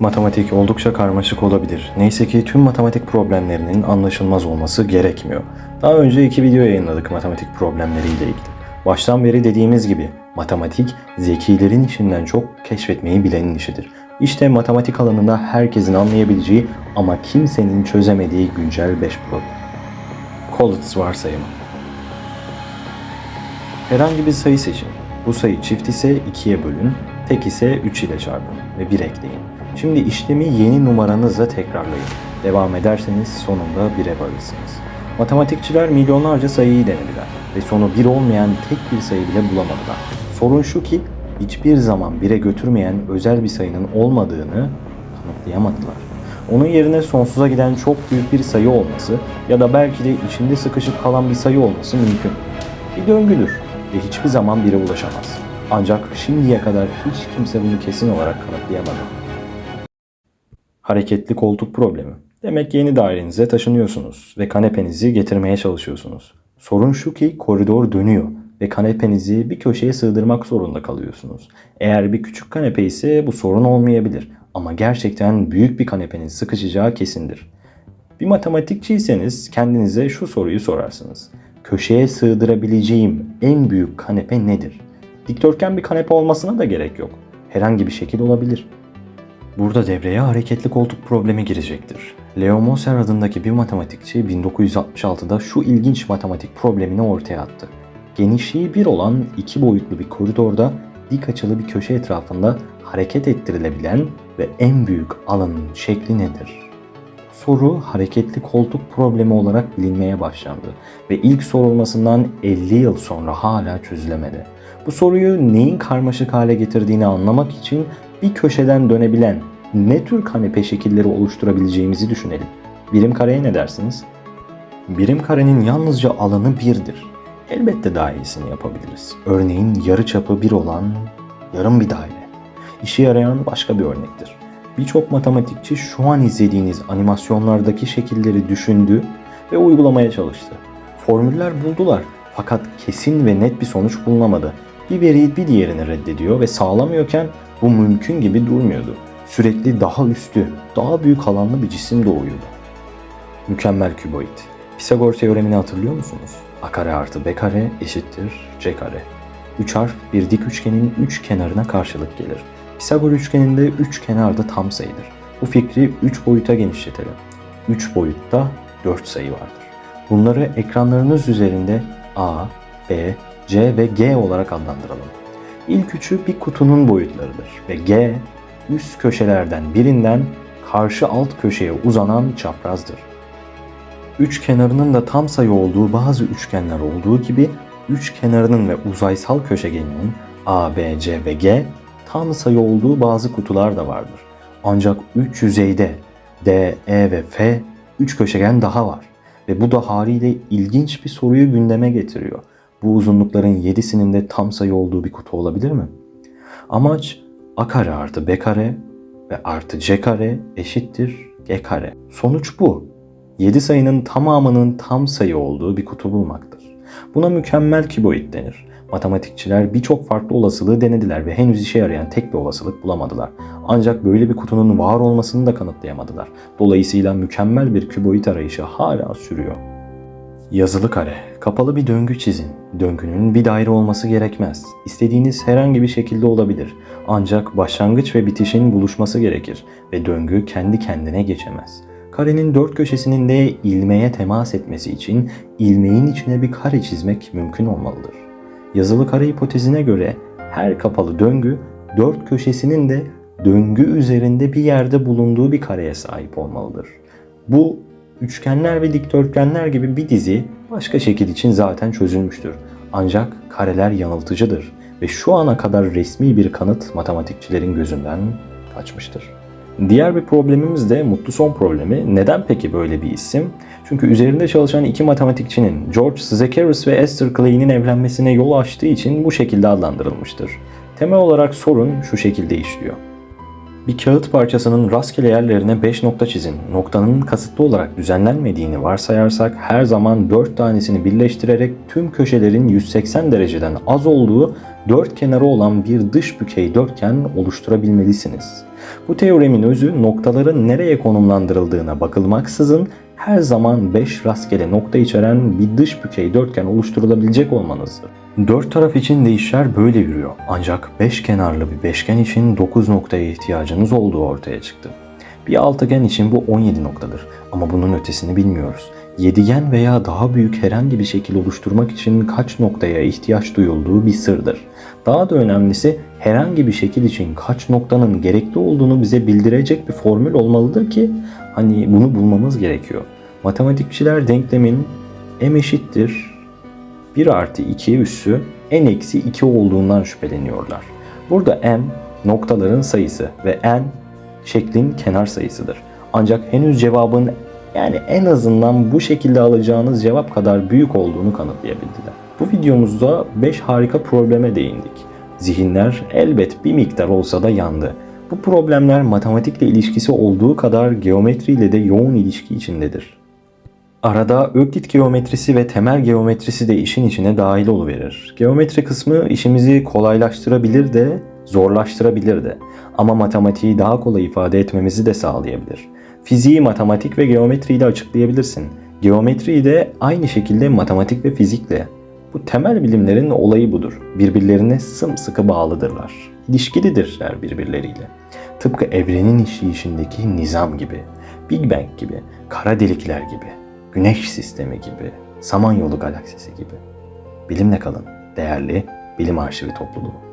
Matematik oldukça karmaşık olabilir. Neyse ki tüm matematik problemlerinin anlaşılmaz olması gerekmiyor. Daha önce iki video yayınladık matematik problemleriyle ilgili. Baştan beri dediğimiz gibi matematik zekilerin işinden çok keşfetmeyi bilenin işidir. İşte matematik alanında herkesin anlayabileceği ama kimsenin çözemediği güncel 5 problem. Collatz varsayımı. Herhangi bir sayı seçin. Bu sayı çift ise 2'ye bölün, tek ise 3 ile çarpın ve 1 ekleyin. Şimdi işlemi yeni numaranızla tekrarlayın. Devam ederseniz sonunda 1'e varırsınız. Matematikçiler milyonlarca sayıyı denediler ve sonu 1 olmayan tek bir sayı bile bulamadılar. Sorun şu ki hiçbir zaman 1'e götürmeyen özel bir sayının olmadığını kanıtlayamadılar. Onun yerine sonsuza giden çok büyük bir sayı olması ya da belki de içinde sıkışıp kalan bir sayı olması mümkün. Bir döngüdür ve hiçbir zaman 1'e ulaşamaz. Ancak şimdiye kadar hiç kimse bunu kesin olarak kanıtlayamadı. Hareketli koltuk problemi. Demek yeni dairenize taşınıyorsunuz ve kanepenizi getirmeye çalışıyorsunuz. Sorun şu ki koridor dönüyor ve kanepenizi bir köşeye sığdırmak zorunda kalıyorsunuz. Eğer bir küçük kanepe ise bu sorun olmayabilir ama gerçekten büyük bir kanepenin sıkışacağı kesindir. Bir matematikçiyseniz kendinize şu soruyu sorarsınız. Köşeye sığdırabileceğim en büyük kanepe nedir? Dikdörtgen bir kanepe olmasına da gerek yok. Herhangi bir şekil olabilir. Burada devreye hareketli koltuk problemi girecektir. Leo Moser adındaki bir matematikçi 1966'da şu ilginç matematik problemini ortaya attı. Genişliği 1 olan iki boyutlu bir koridorda dik açılı bir köşe etrafında hareket ettirilebilen ve en büyük alanın şekli nedir? Soru hareketli koltuk problemi olarak bilinmeye başlandı ve ilk sorulmasından 50 yıl sonra hala çözülemedi. Bu soruyu neyin karmaşık hale getirdiğini anlamak için bir köşeden dönebilen ne tür kanepe şekilleri oluşturabileceğimizi düşünelim. Birim kareye ne dersiniz? Birim karenin yalnızca alanı birdir. Elbette daha iyisini yapabiliriz. Örneğin yarı çapı bir olan yarım bir daire. İşe yarayan başka bir örnektir. Birçok matematikçi şu an izlediğiniz animasyonlardaki şekilleri düşündü ve uygulamaya çalıştı. Formüller buldular fakat kesin ve net bir sonuç bulunamadı. Bir veriyi bir diğerini reddediyor ve sağlamıyorken bu mümkün gibi durmuyordu. Sürekli daha üstü, daha büyük alanlı bir cisim doğuyordu. Mükemmel küboid. Pisagor teoremini hatırlıyor musunuz? A kare artı B kare eşittir C kare. Üç harf bir dik üçgenin üç kenarına karşılık gelir. Pisagor üçgeninde üç kenar da tam sayıdır. Bu fikri üç boyuta genişletelim. Üç boyutta dört sayı vardır. Bunları ekranlarınız üzerinde A, B, C ve G olarak adlandıralım. İlk üçü bir kutunun boyutlarıdır ve G üst köşelerden birinden karşı alt köşeye uzanan çaprazdır. Üç kenarının da tam sayı olduğu bazı üçgenler olduğu gibi üç kenarının ve uzaysal köşegeninin A, B, C ve G tam sayı olduğu bazı kutular da vardır. Ancak üç yüzeyde D, E ve F üç köşegen daha var ve bu da haliyle ilginç bir soruyu gündeme getiriyor. Bu uzunlukların yedisinin de tam sayı olduğu bir kutu olabilir mi? Amaç A kare artı B kare ve artı C kare eşittir G kare. Sonuç bu. 7 sayının tamamının tam sayı olduğu bir kutu bulmaktır. Buna mükemmel küboid denir. Matematikçiler birçok farklı olasılığı denediler ve henüz işe yarayan tek bir olasılık bulamadılar. Ancak böyle bir kutunun var olmasını da kanıtlayamadılar. Dolayısıyla mükemmel bir küboid arayışı hala sürüyor. Yazılı kare. Kapalı bir döngü çizin. Döngünün bir daire olması gerekmez. İstediğiniz herhangi bir şekilde olabilir. Ancak başlangıç ve bitişin buluşması gerekir ve döngü kendi kendine geçemez. Karenin dört köşesinin de ilmeğe temas etmesi için ilmeğin içine bir kare çizmek mümkün olmalıdır. Yazılı kare hipotezine göre her kapalı döngü dört köşesinin de döngü üzerinde bir yerde bulunduğu bir kareye sahip olmalıdır. Bu üçgenler ve dikdörtgenler gibi bir dizi başka şekil için zaten çözülmüştür. Ancak kareler yanıltıcıdır ve şu ana kadar resmi bir kanıt matematikçilerin gözünden kaçmıştır. Diğer bir problemimiz de mutlu son problemi. Neden peki böyle bir isim? Çünkü üzerinde çalışan iki matematikçinin George Zacharias ve Esther Clay'nin evlenmesine yol açtığı için bu şekilde adlandırılmıştır. Temel olarak sorun şu şekilde işliyor. Bir kağıt parçasının rastgele yerlerine 5 nokta çizin. Noktanın kasıtlı olarak düzenlenmediğini varsayarsak her zaman 4 tanesini birleştirerek tüm köşelerin 180 dereceden az olduğu dört kenarı olan bir dış bükey dörtgen oluşturabilmelisiniz. Bu teoremin özü noktaların nereye konumlandırıldığına bakılmaksızın her zaman 5 rastgele nokta içeren bir dış bükey dörtgen oluşturulabilecek olmanızdır. Dört taraf için de işler böyle yürüyor. Ancak 5 kenarlı bir beşgen için 9 noktaya ihtiyacınız olduğu ortaya çıktı. Bir altıgen için bu 17 noktadır ama bunun ötesini bilmiyoruz. Yedigen veya daha büyük herhangi bir şekil oluşturmak için kaç noktaya ihtiyaç duyulduğu bir sırdır. Daha da önemlisi herhangi bir şekil için kaç noktanın gerekli olduğunu bize bildirecek bir formül olmalıdır ki hani bunu bulmamız gerekiyor. Matematikçiler denklemin m eşittir 1 artı 2 üssü n eksi 2 olduğundan şüpheleniyorlar. Burada n noktaların sayısı ve n şeklin kenar sayısıdır. Ancak henüz cevabın yani en azından bu şekilde alacağınız cevap kadar büyük olduğunu kanıtlayabildiler. Bu videomuzda 5 harika probleme değindik. Zihinler elbet bir miktar olsa da yandı. Bu problemler matematikle ilişkisi olduğu kadar geometriyle de yoğun ilişki içindedir. Arada Öklit geometrisi ve temel geometrisi de işin içine dahil oluverir. Geometri kısmı işimizi kolaylaştırabilir de zorlaştırabilir de ama matematiği daha kolay ifade etmemizi de sağlayabilir. Fiziği matematik ve geometriyle açıklayabilirsin. Geometriyi de aynı şekilde matematik ve fizikle. Bu temel bilimlerin olayı budur. Birbirlerine sımsıkı bağlıdırlar. İlişkilidirler birbirleriyle. Tıpkı evrenin işleyişindeki nizam gibi, Big Bang gibi, kara delikler gibi, güneş sistemi gibi, Samanyolu galaksisi gibi. Bilimle kalın, değerli bilim arşivi topluluğu.